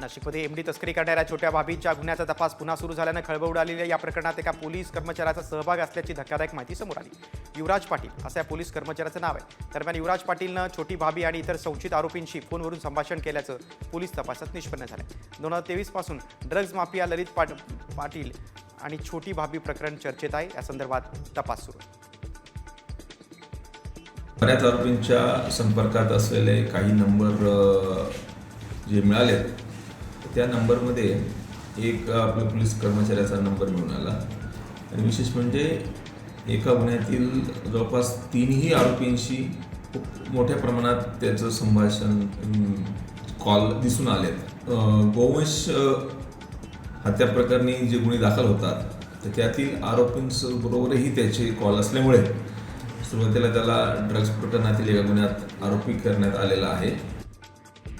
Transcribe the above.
नाशिकमध्ये एमडी तस्करी करणाऱ्या छोट्या भाभीच्या गुन्ह्याचा तपास पुन्हा सुरू झाल्यानं खळबळ उडालेल्या या प्रकरणात एका पोलीस कर्मचाऱ्याचा सहभाग असल्याची धक्कादायक माहिती समोर आली. युवराज पाटील असं या पोलीस कर्मचाऱ्याचं नाव आहे. दरम्यान युवराज पाटीलनं छोटी भाभी आणि इतर संशयित आरोपींशी फोनवरून संभाषण केल्याचं पोलीस तपासात निष्पन्न झालं दोन हजार तेवीसपासून ड्रग्ज माफिया ललित पाट पाटील आणि छोटी भाभी प्रकरण चर्चेत आहे. या संदर्भात तपास सुरू. बऱ्याच आरोपींच्या संपर्कात असलेले काही नंबर जे मिळालेत त्या नंबरमध्ये एक आपल्या पोलीस कर्मचाऱ्याचा नंबर मिळून आला. आणि विशेष म्हणजे एका गुन्ह्यातील जवळपास तीनही आरोपींशी खूप मोठ्या प्रमाणात त्याचं संभाषण कॉल दिसून आलेत. गोवंश हत्या प्रकरणी जे गुन्हे दाखल होतात तर त्यातील आरोपींबरोबरही त्याचे कॉल असल्यामुळे सुरुवातीला त्याला ड्रग्ज प्रकरणातील एका गुन्ह्यात आरोपी करण्यात आलेला आहे.